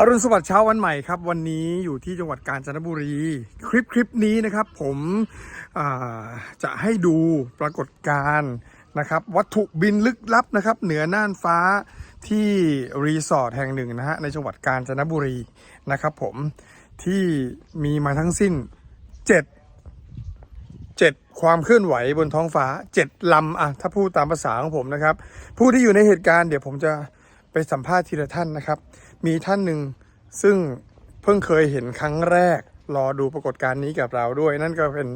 อรุณสวัสดิ์เช้าวันใหม่ครับ วันนี้อยู่ที่จังหวัดกาญจนบุรี คลิปคลิปนี้นะครับ ผมจะให้ดูปรากฏการณ์นะครับ วัตถุบินลึกลับนะครับ เหนือน่านฟ้าที่รีสอร์ทแห่งหนึ่งนะฮะในจังหวัดกาญจนบุรีนะครับ ผมที่มีมาทั้งสิ้น7เจ็ดความเคลื่อนไหวบนท้องฟ้าเจ็ดลำอะถ้าพูดตามภาษาของผมนะครับ ผู้ที่อยู่ในเหตุการณ์เดี๋ยวผมจะ ไปสัมภาษณ์ทีละท่านนะครับ มีท่านหนึ่งซึ่งเพิ่งเคยเห็นครั้งแรก รอดูปรากฏการณ์นี้กับเราด้วย นั่นก็เป็น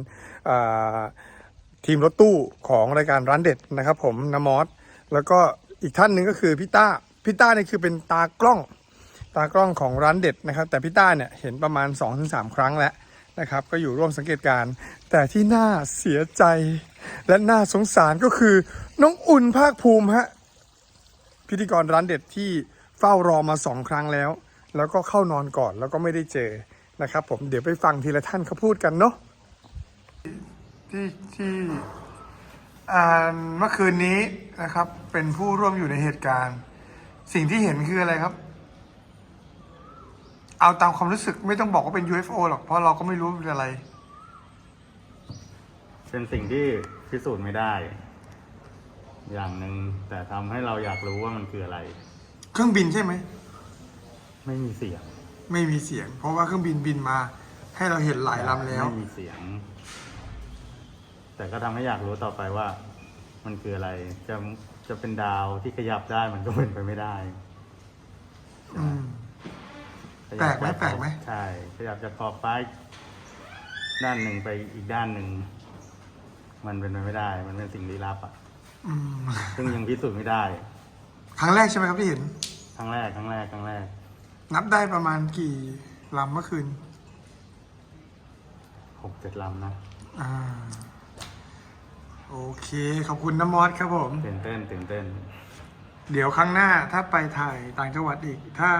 ทีมรถตู้ของรายการร้านเด็ดนะครับ ผมนมอสแล้วก็อีกท่านหนึ่งก็คือพี่ต้าพี่ต้าเนี่ยคือเป็นตากล้องตากล้องของร้านเด็ดนะครับ แต่พี่ต้าเนี่ยเห็นประมาณ 2-3 ครั้งแล้วนะครับ ก็อยู่ร่วมสังเกตการแต่ที่น่าเสียใจและน่าสงสารก็คือน้องอุ่นภาคภูมิฮะ พิธีกรร้านเด็ดที่เฝ้ารอมาสองครั้งแล้ว แล้วก็เข้านอนก่อนแล้วก็ไม่ได้เจอนะครับผมเดี๋ยวไปฟังทีละท่านเขาพูดกันเนาะที่ที่อ่านเมื่อคืนนี้นะครับ เป็นผู้ร่วมอยู่ในเหตุการณ์ สิ่งที่เห็นคืออะไรครับ เอาตามความรู้สึกไม่ต้องบอกว่าเป็น UFO หรอกเพราะเราก็ไม่รู้ว่าเป็นอะไร เป็นสิ่งที่พิสูจน์ไม่ได้ อย่างหนึ่งแต่ทำให้เราอยากรู้ว่ามันคืออะไร เครื่องบินใช่ไหม ไม่มีเสียงไม่มีเสียง เพราะว่าเครื่องบินบินมา ให้เราเห็นหลายลำแล้ว ไม่มีเสียง แต่ก็ทำให้อยากรู้ต่อไปว่า มันคืออะไรจะจะเป็นดาวที่ขยับได้มันก็เป็นไปไม่ได้อืมขยับแปลกไหมจากแปลกไหม ใช่ขยับจากขอบฟ้าด้านหนึ่งไปอีกด้านหนึ่งมันเป็นไปไม่ได้ มันเป็นสิ่งลี้ลับอะ อืมซึ่งยังพิสูจน์ไม่ได้ ครั้งแรกใช่ไหมครับที่เห็น ครั้งแรกครั้งแรกครั้งแรก นับได้ประมาณกี่ลำเมื่อคืน หกเจ็ดลำนะอ่า โอเค ขอบคุณน้ำมอสครับผม ตื่นเต้นตื่นเต้น เดี๋ยวครั้งหน้าถ้าไปถ่ายต่างจังหวัดอีก ถ้า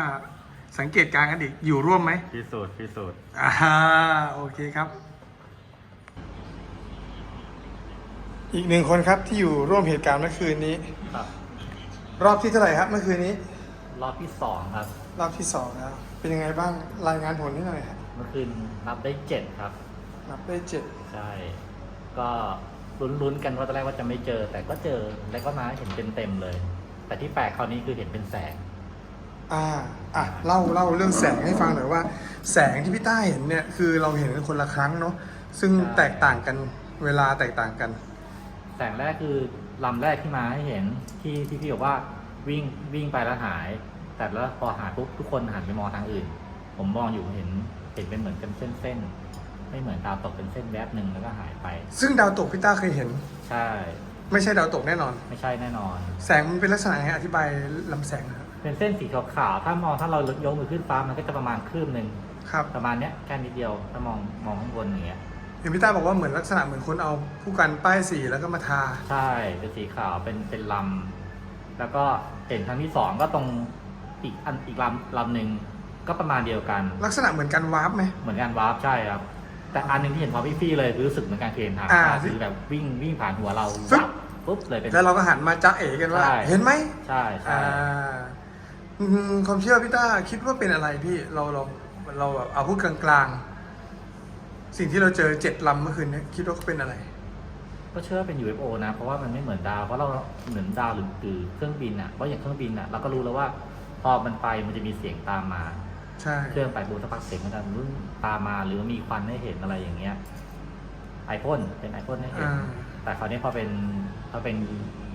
สังเกตการณ์กันอีกอยู่ร่วมไหมพิสูจน์พิสูจน์ อ่าโอเคครับ อีกหนึ่งคนครับที่อยู่ร่วมเหตุการณ์เมื่อคืนนี้ ครับ รอบที่เท่าไหร่ครับเมื่อคืนนี้ รอบที่สองครับ รอบที่สองแล้วเป็นยังไงบ้างรายงานผลให้หน่อยครับเมื่อคืนนับได้เจ็ดครับ นับได้เจ็ดใช่ ก็ลุ้นๆกันว่าตอนแรกว่าจะไม่เจอ แต่ก็เจอแล้วก็มาเห็นเต็มๆเลย แต่ที่แปลกคราวนี้คือเห็นเป็นแสง อ่าอะเล่าเล่าเรื่องแสงให้ฟังหน่อยว่า แสงที่พี่ต้าเห็นเนี่ยคือเราเห็นกันคนละครั้งเนาะซึ่งใช่ แตกต่างกันเวลาแตกต่างกันแสงแรกคือลำแรกที่มาให้เห็นที่ที่พี่บอกว่าวิ่งวิ่งไปแล้วหาย แต่แล้วพอหายปุ๊บทุกคนหันไปมองทางอื่น ผมมองอยู่เห็นเห็นเป็นเหมือนกันเส้นๆไม่เหมือนดาวตกเป็นเส้นแวบหนึ่งแล้วก็หายไป ซึ่งดาวตกพี่ต้าเคยเห็น ใช่ ไม่ใช่ดาวตกแน่นอน ไม่ใช่แน่นอน แสงมันเป็นลักษณะยังไงอธิบายลำแสงหนะครับเป็นเส้นสีขาวๆถ้ามองถ้าเรายกมือขึ้นฟ้ามันก็จะประมาณคลื่นหนึ่งครับประมาณเนี้ยแค่นิดเดียวถ้ามองมองข้างบนอย่างเงี้ย เห็นพี่ต้าบอกว่าเหมือนลักษณะเหมือนคนเอาผู้กันป้ายสีแล้วก็มาทา ใช่เป็นสีขาวเป็นเป็นลำ แล้วก็เห็นครั้งที่สองก็ตรงอีกอันอีกลำลำหนึ่งก็ประมาณเดียวกัน ลักษณะเหมือนกันวาร์ปไหม เหมือนกันวาร์ปใช่ครับ แต่อันหนึงที่เห็นพอพี่ฟี่เลยรู้สึกเหมือนการเคลนทางอ่าคือแบบวิ่งวิ่งผ่านหัวเราฟึ๊บวับปุ๊บเลยเป็น แล้วเราก็หันมาจ้าเอ๋กันว่า ใช่ เห็นไหมใช่ใช่อ่าอืมความเชื่อพี่ต้าคิดว่าเป็นอะไรพี่เราเราเราแบบเอาพูดกลางๆ สิ่งที่เราเจอเจ็ดลำเมื่อคืนเนี้คิดว่าเขาเป็นอะไร ก็เชื่อว่าเป็น UFO นะ เพราะว่ามันไม่เหมือนดาว เพราะเราเหมือนดาวหรือหรือเครื่องบินอะ เพราะอย่างเครื่องบินอะเราก็รู้แล้วว่า พอมันไปมันจะมีเสียงตามมา ใช่ เครื่องไปบูสักพักเสียงมันจะรุ่นตามมาหรือว่ามีควันให้เห็นอะไรอย่างเงี้ยไอพ่นเป็นไอพ่นให้เห็น อ่า แต่คราวนี้พอเป็นพอเป็น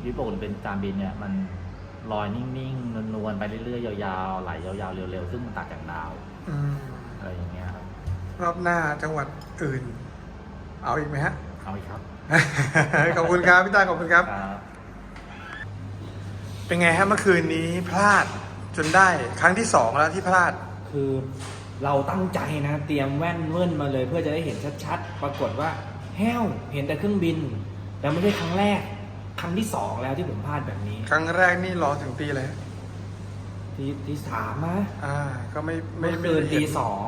ญี่ปุ่นเป็นจานบินเนี่ย มันลอยนิ่งๆนวลๆไปเรื่อยๆยาวๆไหลยาวๆเร็วๆซึ่งมันต่างจากดาว อืมอะไรอย่างเงี้ยค รับรอบหน้าจังหวัดอื่น เอาอีกไหมฮะ เอาอีกครับ ขอบคุณครับพี่ต้าขอบคุณครับครับ เป็นไงฮะเมื่อคืนนี้พลาดจนได้ครั้งที่สองแล้วที่พลาด คือเราตั้งใจนะ เตรียมแว่นเว่นมาเลย เพื่อจะได้เห็นชัดๆ ปรากฏว่าแห้วเห็นแต่เครื่องบิน แต่ไม่ใช่ครั้งแรก ครั้งที่สองแล้วที่ผมพลาดแบบนี้ ครั้งแรกนี่รอถึงตีเลย ที่ที่สามนะอ่า ก็ไม่ไม่เมื่อคืนไม่ได้ตีเห็น สอง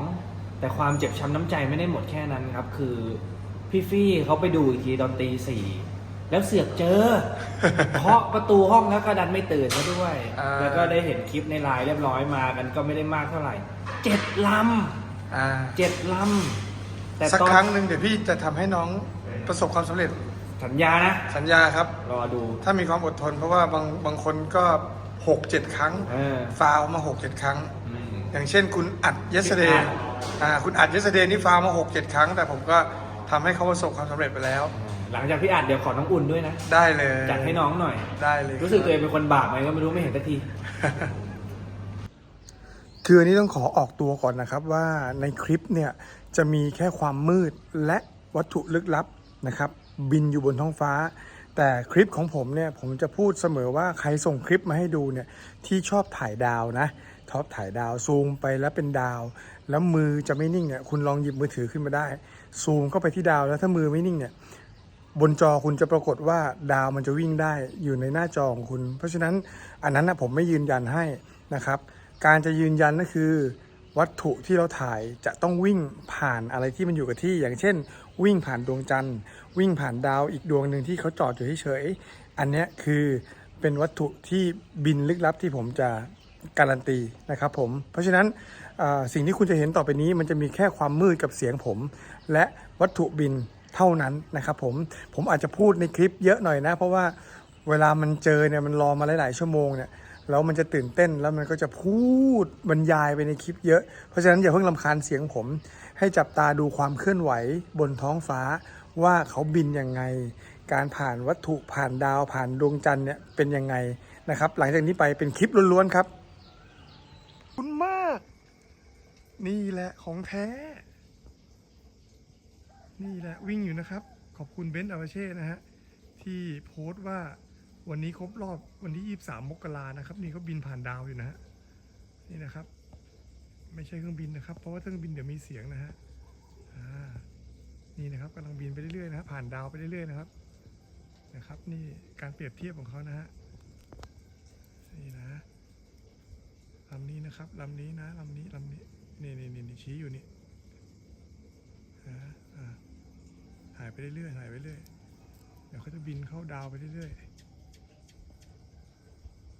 แต่ความเจ็บช้ำน้ำใจไม่ได้หมดแค่นั้นครับ คือพี่ฟี่เขาไปดูอีกทีตอนตีสี่แล้วเสือกเจอ เคาะประตูห้องแล้วก็ดันไม่ตื่นซะด้วย อ่า แล้วก็ได้เห็นคลิปในไลน์เรียบร้อยมากันก็ไม่ได้มากเท่าไหร่เจ็ดลอ่าำเจ็ดลำแต่สักตอนครั้งหนึ่งเดี๋ยวพี่จะทำให้น้องประสบความสำเร็จสัญญานะ สัญญาครับ รอดูถ้ามีความอดทนเพราะว่าบางบางคนก็หกเจ็ดครั้ง เออฟาวมาหกเจ็ดครั้งอืม อย่างเช่นคุณอัดเยสเดคุณอัย์ดอ่าคุณอัดเยสเดย์นี่ฟาวมาหกเจ็ดครั้ง แต่ผมก็ทำให้เขาประสบความสำเร็จไปแล้ว หลังจากพี่อัดเดี๋ยวขอน้องอุ่นด้วยนะ ได้เลยจัดให้น้องหน่อยได้เลย รู้สึกตัวเองเป็นคนบาปไหมก็ไม่รู้ไม่เห็นสักทีคืออันนี้ต้องขอออกตัวก่อนนะครับว่าในคลิปเนี่ยจะมีแค่ความมืดและวัตถุลึกลับนะครับบินอยู่บนท้องฟ้า แต่คลิปของผมเนี่ยผมจะพูดเสมอว่าใครส่งคลิปมาให้ดูเนี่ยที่ชอบถ่ายดาวนะ ชอบถ่ายดาวซูมไปแล้วเป็นดาว แล้วมือจะไม่นิ่งเนี่ยคุณลองหยิบมือถือขึ้นมาได้ ซูมเข้าไปที่ดาวแล้วถ้ามือไม่นิ่งเนี่ยบนจอคุณจะปรากฏว่าดาวมันจะวิ่งได้อยู่ในหน้าจอของคุณ เพราะฉะนั้นอันนั้นนะผมไม่ยืนยันให้นะครับ การจะยืนยันก็คือ วัตถุที่เราถ่ายจะต้องวิ่งผ่านอะไรที่มันอยู่กับที่ อย่างเช่น วิ่งผ่านดวงจันทร์ วิ่งผ่านดาวอีกดวงหนึ่งที่เขาจอดอยู่เฉยๆอันนี้คือเป็นวัตถุที่บินลึกลับที่ผมจะ การันตีนะครับผม เพราะฉะนั้นสิ่งที่คุณจะเห็นต่อไปนี้มันจะมีแค่ความมืดกับเสียงผม และวัตถุบินเท่านั้นนะครับผม ผมอาจจะพูดในคลิปเยอะหน่อยนะ เพราะว่าเวลามันเจอเนี่ยมันรอมาหลายๆชั่วโมงเนี่ยแล้วมันจะตื่นเต้นแล้วมันก็จะพูดบรรยายไปในคลิปเยอะ เพราะฉะนั้นอย่าเพิ่งลำคาญเสียงผม ให้จับตาดูความเคลื่อนไหวบนท้องฟ้าว่าเขาบินยังไง การผ่านวัตถุผ่านดาวผ่านดวงจันทร์เนี่ยเป็นยังไงนะครับ หลังจากนี้ไปเป็นคลิปล้วนๆครับ คุณมาก นี่แหละของแท้ นี่แหละวิ่งอยู่นะครับ ขอบคุณเบนซ์อาเช่นะฮะ ที่โพสต์ว่าวันนี้ครบรอบวันที่ 23 มกรานะครับ นี่เขาบินผ่านดาวอยู่นะฮะ นี่นะครับ ไม่ใช่เครื่องบินนะครับ เพราะว่าเครื่องบินเดี๋ยวมีเสียงนะฮะนี่นะครับกำลังบินไปเรื่อยๆนะฮะผ่านดาวไปเรื่อยๆนะครับนะครับ นี่การเปรียบเทียบของเขานะฮะนี่นะำนี้นะครับลำนี้นะลำนี้ลำนี้นี่นี่นี่นี่ชี้อยู่นี่อ่าอ่าหายไปเรื่อยๆหายไปเรื่อยเดี๋ยวเขาจะบินเข้าดาวไปเรื่อยๆ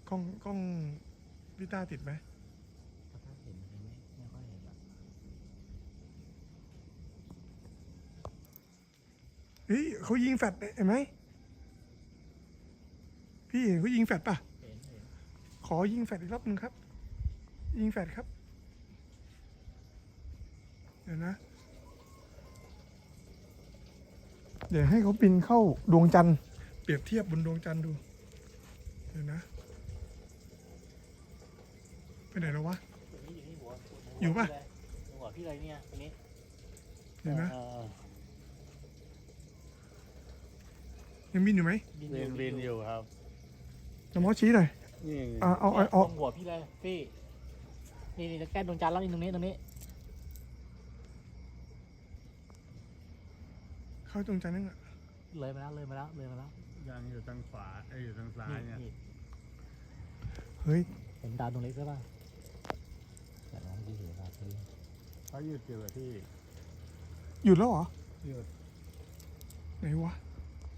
กล้องกล้องพี่ต้าติดไหมเฮ้ยเขายิงแฟดเห็นไหมพี่เห็นเขายิงแฟดป่ะขอยิงแฟดอีกรอบหนึงครับ ยิงแฟดครับ เดี๋ยวนะ เดี๋ยวให้เขาบินเข้าดวงจันทร์เปรียบเทียบบนดวงจันทร์ดู เดี๋ยวนะ ไปไหนแล้ววะ อยู่ปะ หัวพี่เลยเนี่ยอันนี้เดี๋ยวนะ เออยังบินอยู่ไหมบินบินบินอยู่ครับน้ำมอสชี้หน่อย นี่ อ่าเอาเอาตเอารงหัวพี่เลยพี่ นี่นี่จะแก้ดวงจันทร์แล้วนี่ตรงนี้ตรงนี้ เข้าดวงจันทร์นั่นแหละเลยมาแล้วเลยมาแล้วเลยมาแล้วยังอยู่ทางขวาเอ้ยอยู่ทางซ้ายนี่เนี่ยนี่เฮ้ยเห็นดาวดวงเล็กใช่ป่ะแต่น้องดีเห็นดาวที่เขาหยุดอยู่กับที่หยุดแล้วเหรอหยุดไหนวะ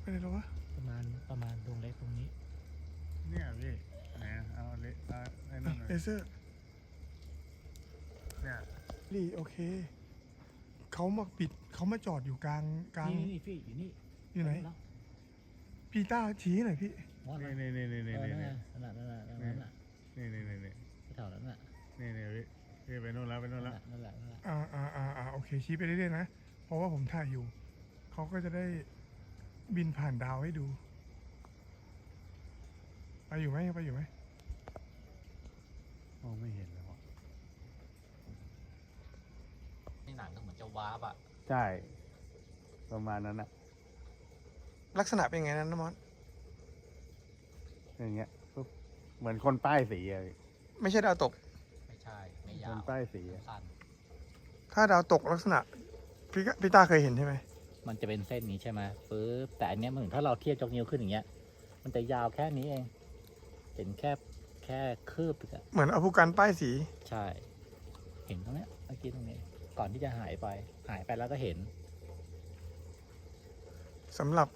ไปไหนแล้ววะประมาณประมาณดวงเล็กตรงนี้เนี่ยพี่ไหนเอาเละเอาไอ้นั่อะนหน่อยเลเซอร์เนี่ย นี่โอเค เขามาปิดเขามาจอดอยู่กลางกลาง นี่นี่พี่อยู่นี่อยู่ไหน แล้วพี่ต้าชี้หน่อยพี่มอสนี่นะนี่นี่นี่เอนี่อนี่นั่นน่ะนั่นน่ะนั่นน่ะนั่นน่ะนี่นี่นี่นี่แถวนั้นน่ะนี่นี่พี่พี่ไปนู่นแล้วไปนู่นแล้วนั่นแหละนั่นแหละอ่าอ่าอ่าอ่าโอเคชี้ไปเรื่อยๆนะ เพราะว่าผมถ่ายอยู่ เขาก็จะได้บินผ่านดาวให้ดู ไปอยู่ไหมยังไปอยู่ไหมมองไม่เห็นแล้ว หนังก็เหมือนจะวาร์ปอะใช่ ประมาณนั้นอะลักษณะเป็นไงนั้นน้ำมอสอย่างเงี้ยปุ๊บเหมือนคนป้ายสีอะพี่ไม่ใช่ดาวตก ไม่ใช่ ไม่คยานวป้ายสีอะสั้นถ้าดาวตกลักษณะพี่ก็พี่ต้าเคยเห็นใช่ไหมมันจะเป็นเส้นนี้ใช่ไหมปึ๊บแต่อันเนี้ยมันเหมือนถ้าเราเทียบจกนิ้วขึ้นอย่างเงี้ย มันจะยาวแค่นี้เอง เห็นแค่แค่คืบอะเหมือนเอาผู้การป้ายสี ใช่ เห็นตรงเนี้ยเมื่อกี้ตรงนี้ ก่อนที่จะหายไป หายไปแล้วก็เห็นสำหรับ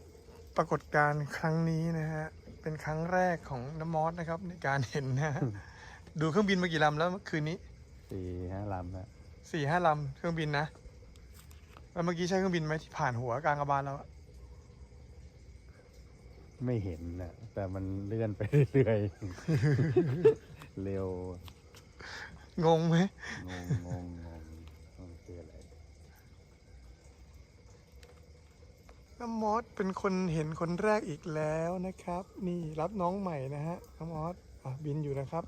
ปรากฏการณ์ครั้งนี้นะฮะ เป็นครั้งแรกของน้ำมอสนะครับ ในการเห็นนะฮะ ดูเครื่องบินมากี่ลำแล้วเมื่อคืนนี้สี่ห้าลำแล้วสี่ห้าลำเครื่องบินนะแล้วเมื่อกี้ใช่เครื่องบินไหมที่ผ่านหัวกลางกระบาลเราอะไม่เห็นนะแต่มันเลื่อนไปเรื่อยๆ เร็ว งงไหมงงงงงงมันคืออะไร น้ำมอสเป็นคนเห็นคนแรกอีกแล้วนะครับ นี่รับน้องใหม่นะฮะน้ำมอสอะบินอยู่นะครับ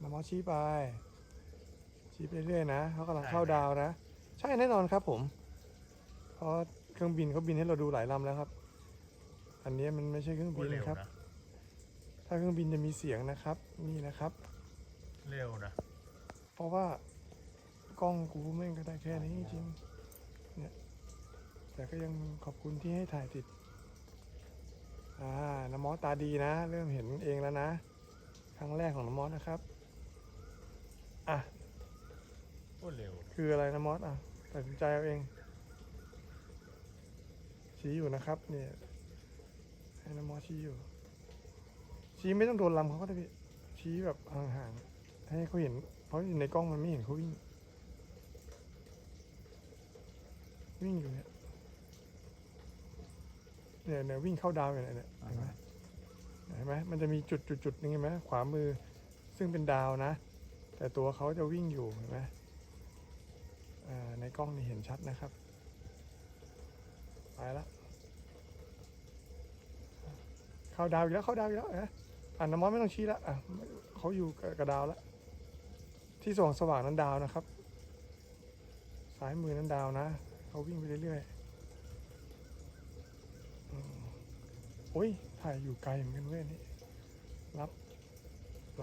น้ำมอสชี้ไป ชี้ไปเรื่อยนะเขากำลังเข้าดาวนะ ใช่แน่นอนครับผม เพราะเครื่องบินเขาบินให้เราดูหลายลำแล้วครับ อันนี้มันไม่ใช่เครื่องบินครับ ถ้าเครื่องบินจะมีเสียงนะครับ นี่นะครับ เร็วนะ เพราะว่ากล้องกูแม่งก็ได้แค่นี้จริงๆเนี่ย แต่ก็ยังขอบคุณที่ให้ถ่ายติด อ่าน้ำมอสตาดีนะ เริ่มเห็นเองแล้วนะ ครั้งแรกของน้ำมอสนะครับ อะโคตรเร็ว คืออะไรน้ำมอสอะตัดสินใจเอาเอง ชี้อยู่นะครับเนี่ยให้น้ำมอสชี้อยู่ ชี้ไม่ต้องโดนลำเขาก็ได้พี่ ชี้แบบห่างๆ ให้เขาเห็น เพราะอยู่ในกล้องมันไม่เห็นเขาวิ่งวิ่งอยู่เนี่ย เนี่ยเนี่ยวิ่งเข้าดาวอยู่เนี่ยเนี่ยเห็นไหมเห็นไหมมันจะมีจุดจุดจุดนึงเห็นไหมขวามือซึ่งเป็นดาวนะ แต่ตัวเขาจะวิ่งอยู่เห็นไหมในกล้องนี่เห็นชัดนะครับไปละเข้าดาวอีกแล้วเข้าดาวอีกแล้วนะอ่าน้ำมอสไม่ต้องชี้ละอะเขาอยู่กับดาวแล้วที่สว่างสว่างนั้นดาวนะครับ ซ้ายมือนั้นดาวนะเขาวิ่งไปเรื่อยๆอืมโอ้ย ถ่ายอยู่ไกลเหมือนกันเว้ยนี่ รับ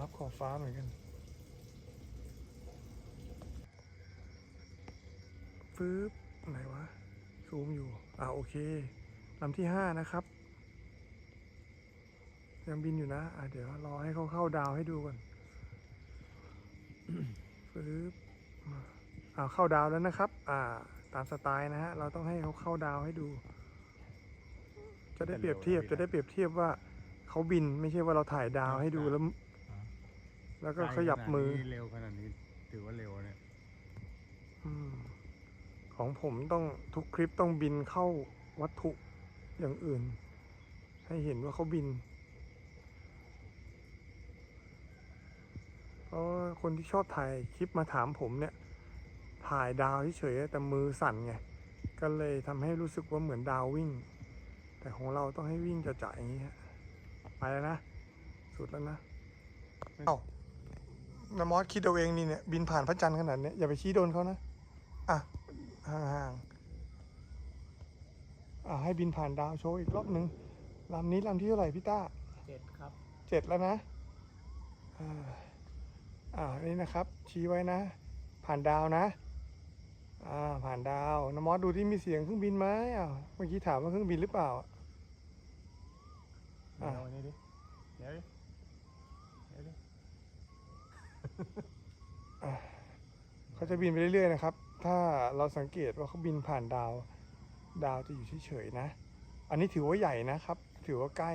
รับขอบฟ้าเหมือนกัน ฟืบไหนวะ ซูมอยู่ อ่าโอเคลำที่ห้านะครับ ยังบินอยู่นะ อ่าเดี๋ยวรอให้เขาเข้าดาวให้ดูก่อนฟืบอ่าเข้าดาวแล้วนะครับ อ่า ตามสไตล์นะฮะ เราต้องให้เขาเข้าดาวให้ดู จะได้เปรียบเทียบจะได้เปรียบเทียบว่าเขาบินไม่ใช่ว่าเราถ่ายดาวให้ดูแล้ว แล้วก็ขยับมือเร็วขนาดนี้ถือว่าเร็วเนี่ยอืมของผมต้องทุกคลิปต้องบินเข้าวัตถุอย่างอื่น ให้เห็นว่าเขาบิน เพราะว่าคนที่ชอบถ่ายคลิปมาถามผมเนี่ย ถ่ายดาวเฉยๆแต่มือสั่นไง ก็เลยทำให้รู้สึกว่าเหมือนดาววิ่ง แต่ของเราต้องให้วิ่งจะจ่ายอย่างนี้ฮะไปแล้วนะ สุดแล้วนะเอ้านามอสคิดเอาเองนี่เนี่ย บินผ่านพระจันทร์ขนาดเนี้ยอย่าไปชี้โดนเขานะ อะ ห่างๆอะให้บินผ่านดาวโชว์อีกรอบหนึ่งลำนี้ลำที่เท่าไหร่พี่ต้าเจ็ดครับเจ็ดแล้วนะ อ่าอ่านี่นะครับ ชี้ไว้นะ ผ่านดาวนะ อ่าผ่านดาวนามอสดูที่มีเสียงเครื่องบินไหมอ่าเมื่อกี้ถามว่าเครื่องบินหรือเปล่า อะเดี๋ยวนี่ดิเดี๋ยวดิเดี๋ยวดิ เขาจะบินไปเรื่อยๆนะครับ ถ้าเราสังเกตว่าเขาบินผ่านดาว ดาวจะอยู่เฉยๆนะ อันนี้ถือว่าใหญ่นะครับ ถือว่าใกล้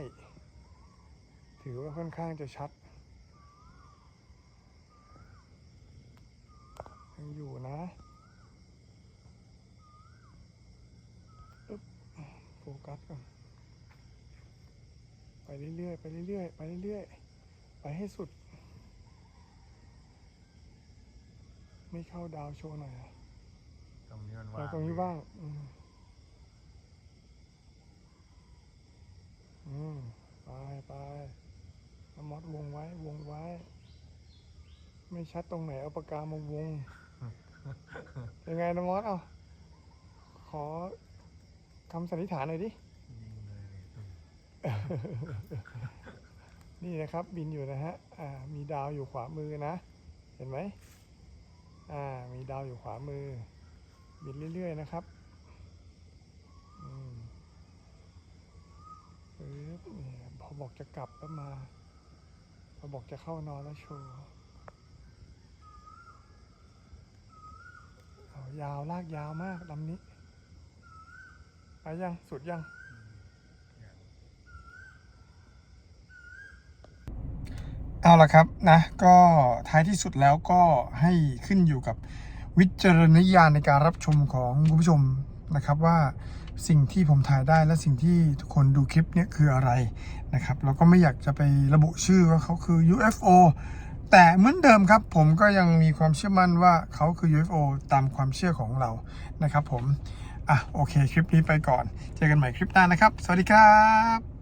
ถือว่าค่อนข้างจะชัดยังอยู่นะอึ๊บโฟกัสก่อนไป เรื่อยๆ ไปเรื่อยๆ ไปเรื่อยๆ ไปให้สุด ไม่เข้าดาวโชว์หน่อยอะตรงนี้มันแต่ว่างตรงนี้ว่างอืมอืมไปไปเอามอดวงไว้วงไว้ ไม่ชัดตรงไหนเอาปากกามาวง ยังไงนะมอสเอาขอคำสันนิษฐานหน่อยดิยิงเลยดิ นี่นะครับบินอยู่นะฮะอ่ามีดาวอยู่ขวามือนะ เห็นไหมอ่ามีดาวอยู่ขวามือ บินเรื่อย ๆ นะครับอืมปึ๊บเนี่ยพอบอกจะกลับแล้วมา พอบอกจะเข้านอนแล้วโชว์เอายาวลากยาวมากลำนี้ ไปยัง สุดยัง เอาละครับนะก็ท้ายที่สุดแล้วก็ให้ขึ้นอยู่กับวิจารณญาณในการรับชมของคุณผู้ชมนะครับว่าสิ่งที่ผมถ่ายได้และสิ่งที่ทุกคนดูคลิปเนี้คืออะไรนะครับแล้วก็ไม่อยากจะไประบุชื่อว่าเขาคือ UFO แต่เหมือนเดิมครับ ผมก็ยังมีความเชื่อมั่นว่าเขาคือ UFO ตามความเชื่อของเรานะครับผมอะโอเคคลิปนี้ไปก่อน เจอกันใหม่คลิปหน้านะครับ สวัสดีครับ